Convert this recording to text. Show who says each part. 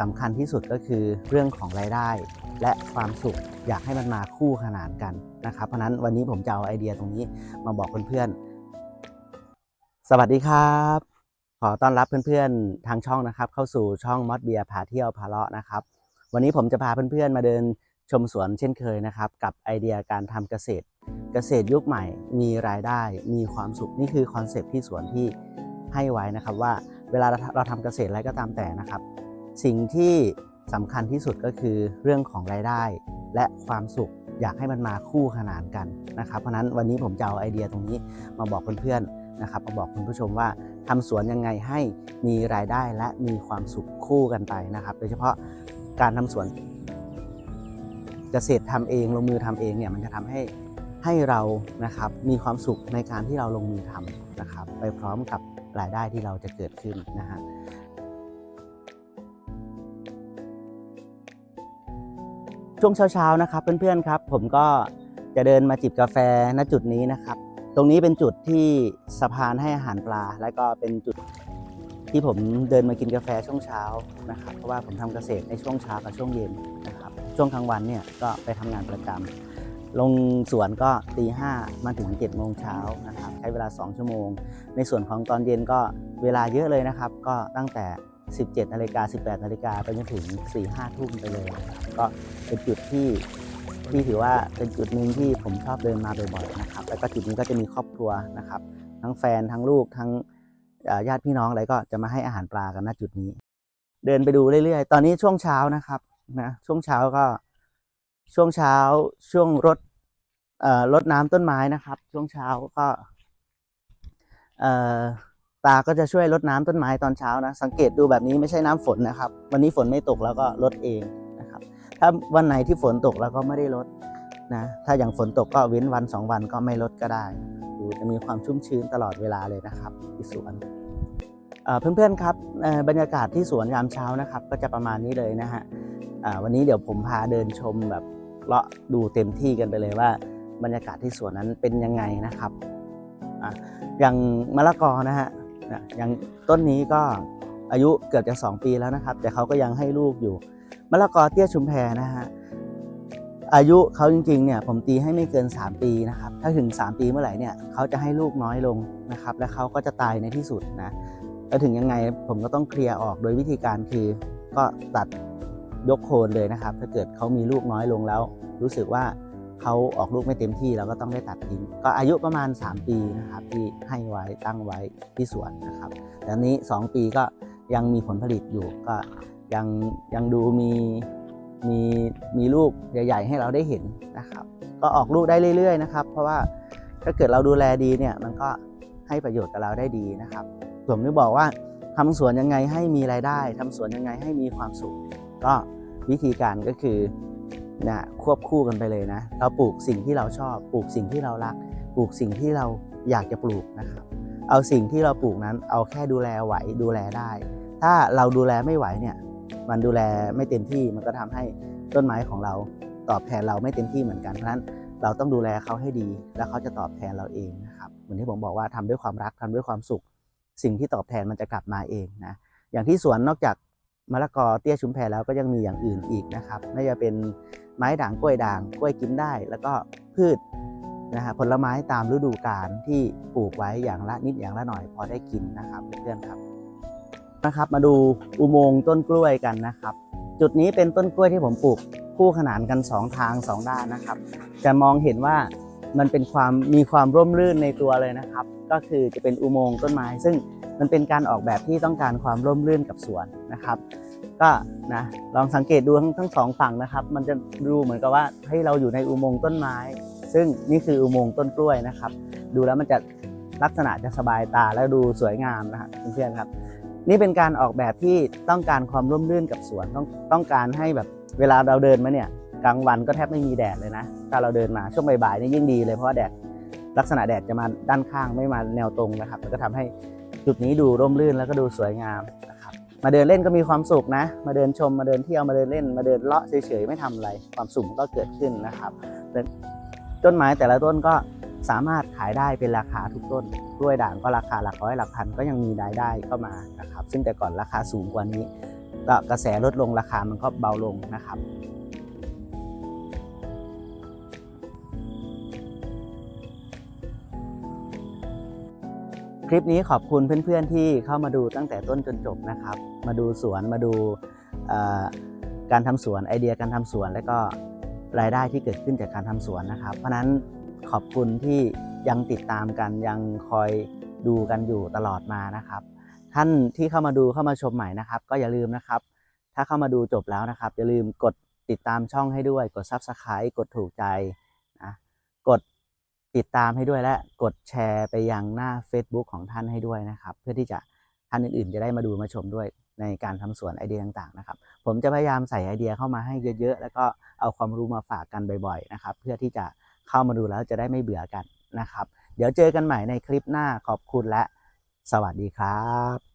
Speaker 1: สำคัญที่สุดก็คือเรื่องของรายได้ และความสุขอยากให้มันมาคู่ขนานกันนะครับ เพราะนั้นวันนี้ผมจะเอาไอเดียตรงนี้มาบอกเพื่อนๆ สวัสดีครับ ขอต้อนรับเพื่อนๆ ทางช่องนะครับ เข้าสู่ช่องมอดเบียพาเที่ยวพาเลาะนะครับ วันนี้ผมจะพาเพื่อนๆ มาเดินชมสวนเช่นเคยนะครับ กับไอเดียการทำเกษตร เกษตรยุคใหม่ มีรายได้ มีความสุขนี่คือคอนเซปที่สวนที่ให้ไว้นะครับว่าเวลาเราทำเกษตรอะไรก็ตามแต่นะครับ สิ่งที่สำคัญที่สุดก็คือเรื่องของรายได้ และความสุขอยากให้มันมาคู่ขนานกันนะครับเพราะนั้นวันนี้ผมจะเอาไอเดียตรงนี้มาบอกเพื่อนๆนะครับมาบอกคุณผู้ชมว่าทำสวนยังไงให้มีรายได้และมีความสุขคู่กันไปนะครับ โดยเฉพาะการทำสวนเกษตรทำเองลงมือทำเองเนี่ยมันจะทำให้ให้เรานะครับมีความสุขในการที่เราลงมือทำนะครับ ไปพร้อมกับรายได้ที่เราจะเกิดขึ้นนะฮะ ช่วงเช้าๆนะครับเพื่อนๆครับ ผมก็จะเดินมาจิบกาแฟณจุดนี้นะครับ ตรงนี้เป็นจุดที่สะพานให้อาหารปลา และก็เป็นจุดที่ผมเดินมากินกาแฟช่วงเช้านะครับเพราะว่าผมทำเกษตรในช่วงเช้ากับช่วงเย็นนะครับช่วงกลางวันเนี่ยก็ไปทำงานประจำลงสวนก็ตีห้ามาถึง7จ็ดโมงเช้านะครับใช้เวลา 2 ชั่วโมง ในส่วนของตอนเย็นก็เวลาเยอะเลยนะครับ ก็ตั้งแต่ 17นาฬิกา18นาฬิกาไปจนถึง4 5ทุ่มไปเลยครับก็เป็นจุดที่ที่ถือว่าเป็นจุดหนึ่งที่ผมชอบเดินมาบ่อยๆนะครับ แล้วก็จุดนี้ก็จะมีครอบครัวนะครับ ทั้งแฟนทั้งลูกทั้งญาติพี่น้องอะไรก็จะมาให้อาหารปลากันณจุดนี้ เดินไปดูเรื่อยๆ ตอนนี้ช่วงเช้านะครับนะช่วงเช้าก็ช่วงเช้าช่วงรดเอ่อรดน้ำต้นไม้นะครับ ช่วงเช้าก็เอ่อ ตาก็จะช่วยรดน้ำต้นไม้ตอนเช้านะ สังเกตดูแบบนี้ไม่ใช่น้ำฝนนะครับ วันนี้ฝนไม่ตกแล้วก็รดเองนะครับ ถ้าวันไหนที่ฝนตกแล้วก็ไม่ได้รดนะ ถ้าอย่างฝนตกก็เว้นวันสองวันก็ไม่รดก็ได้ดูจะมีความชุ่มชื้นตลอดเวลาเลยนะครับที่สวนเอ่อเพื่อนๆครับเอ่อบรรยากาศที่สวนยามเช้านะครับ ก็จะประมาณนี้เลยนะฮะอ่าวันนี้เดี๋ยวผมพาเดินชมแบบเลาะดูเต็มที่กันไปเลยว่า บรรยากาศที่สวนนั้นเป็นยังไงนะครับอะอย่างมะละกอนะฮะ นะอย่างต้นนี้ก็อายุเกือบจะ 2 ปีแล้วนะครับ แต่เขาก็ยังให้ลูกอยู่มะละกอเตี้ยชุมแพนะฮะอายุเขาจริงๆเนี่ยผมตีให้ไม่เกิน 3 ปีนะครับถ้าถึง 3 ปีเมื่อไหร่เนี่ยเขาจะให้ลูกน้อยลงนะครับ และเขาก็จะตายในที่สุดนะแล้วถึงยังไงผมก็ต้องเคลียร์ออกโดยวิธีการคือก็ตัดยกโคนเลยนะครับ ถ้าเกิดเขามีลูกน้อยลงแล้ว รู้สึกว่า เขาออกลูกไม่เต็มที่เราก็ต้องได้ตัดทิ้ง ก็อายุประมาณ 3 ปีนะครับที่ให้ไว้ตั้งไว้ที่สวนนะครับแต่นี้ 2 ปีก็ยังมีผลผลิตอยู่ก็ยังยังดูมีมีมีลูกใหญ่ ๆ ให้เราได้เห็นนะครับ ก็ออกลูกได้เรื่อย ๆ นะครับ เพราะว่าถ้าเกิดเราดูแลดีเนี่ยมันก็ให้ประโยชน์กับเราได้ดีนะครับผมได้บอกว่าทำสวนยังไงให้มีรายได้ทำสวนยังไงให้มีความสุข ก็วิธีการก็คือ นะควบคู่กันไปเลยนะ เราปลูกสิ่งที่เราชอบ ปลูกสิ่งที่เรารัก ปลูกสิ่งที่เราอยากจะปลูกนะครับ เอาสิ่งที่เราปลูกนั้นเอาแค่ดูแลไหวดูแลได้ ถ้าเราดูแลไม่ไหวเนี่ยมันดูแลไม่เต็มที่มันก็ทำให้ต้นไม้ของเราตอบแทนเราไม่เต็มที่เหมือนกันเพราะฉะนั้นเราต้องดูแลเขาให้ดี แล้วเขาจะตอบแทนเราเองนะครับเหมือนที่ผมบอกว่าทำด้วยความรักทำด้วยความสุข สิ่งที่ตอบแทนมันจะกลับมาเองนะอย่างที่สวนนอกจาก มะละกอเตี้ยชุมแพแล้วก็ยังมีอย่างอื่นอีกนะครับไม่ว่าจะเป็นไม้ด่างกล้วยด่างกล้วยกินได้ แล้วก็พืชนะฮะผลไม้ตามฤดูกาลที่ปลูกไว้อย่างละนิดอย่างละหน่อยพอได้กินนะครับเพื่อนๆครับนะครับ มาดูอุโมงค์ต้นกล้วยกันนะครับ จุดนี้เป็นต้นกล้วยที่ผมปลูกคู่ขนานกันสองทางสองด้านนะครับ จะมองเห็นว่า มันเป็นความมีความร่มรื่นในตัวเลยนะครับ ก็คือจะเป็นอุโมงค์ต้นไม้ ซึ่งมันเป็นการออกแบบที่ต้องการความร่มรื่นกับสวนนะครับ ก็นะลองสังเกตดูทั้งทั้งสองฝั่งนะครับ มันจะดูเหมือนกับว่าให้เราอยู่ในอุโมงค์ต้นไม้ ซึ่งนี่คืออุโมงค์ต้นกล้วยนะครับ ดูแล้วมันจะลักษณะจะสบายตาและดูสวยงามนะครับเพื่อนๆครับ นี่เป็นการออกแบบที่ต้องการความร่มรื่นกับสวนต้องต้องการให้แบบเวลาเราเดินมาเนี่ย กลางวันก็แทบไม่มีแดดเลยนะ ถ้าเราเดินมาช่วงบ่ายๆนี่ยิ่งดีเลยเพราะแดดลักษณะแดดจะมาด้านข้างไม่มาแนวตรงนะครับมันก็ทำให้จุดนี้ดูร่มรื่นแล้วก็ดูสวยงามนะครับมาเดินเล่นก็มีความสุขนะ มาเดินชมมาเดินเที่ยวมาเดินเล่น มาเดินเลาะเฉยๆไม่ทำอะไร ความสุขก็เกิดขึ้นนะครับต้นไม้แต่ละต้นก็สามารถขายได้เป็นราคาทุกต้นกล้วยด่างก็ราคาหลักร้อยหลักพันก็ยังมีรายได้เข้ามานะครับซึ่งแต่ก่อนราคาสูงกว่านี้ก็กระแสลดลงราคามันก็เบาลงนะครับ คลิปนี้ขอบคุณเพื่อนๆที่เข้ามาดูตั้งแต่ต้นจนจบนะครับ มาดูสวนมาดูการทำสวนไอเดียการทำสวน และก็รายได้ที่เกิดขึ้นจากการทำสวนนะครับ เพราะฉะนั้นขอบคุณที่ยังติดตามกันยังคอยดูกันอยู่ตลอดมานะครับ ท่านที่เข้ามาดูเข้ามาชมใหม่นะครับ ก็อย่าลืมนะครับ ถ้าเข้ามาดูจบแล้วนะครับ อย่าลืมกดติดตามช่องให้ด้วย กด Subscribe กดถูกใจนะกด ติดตามให้ด้วยและกดแชร์ไปยังหน้า Facebook ของท่านให้ด้วยนะครับ เพื่อที่จะท่านอื่นๆ จะได้มาดูมาชมด้วยในการทำสวนไอเดียต่างๆนะครับ ผมจะพยายามใส่ไอเดียเข้ามาให้เยอะๆ แล้วก็เอาความรู้มาฝากกันบ่อยๆนะครับ เพื่อที่จะเข้ามาดูแล้วจะได้ไม่เบื่อกันนะครับ เดี๋ยวเจอกันใหม่ในคลิปหน้าขอบคุณและ สวัสดีครับ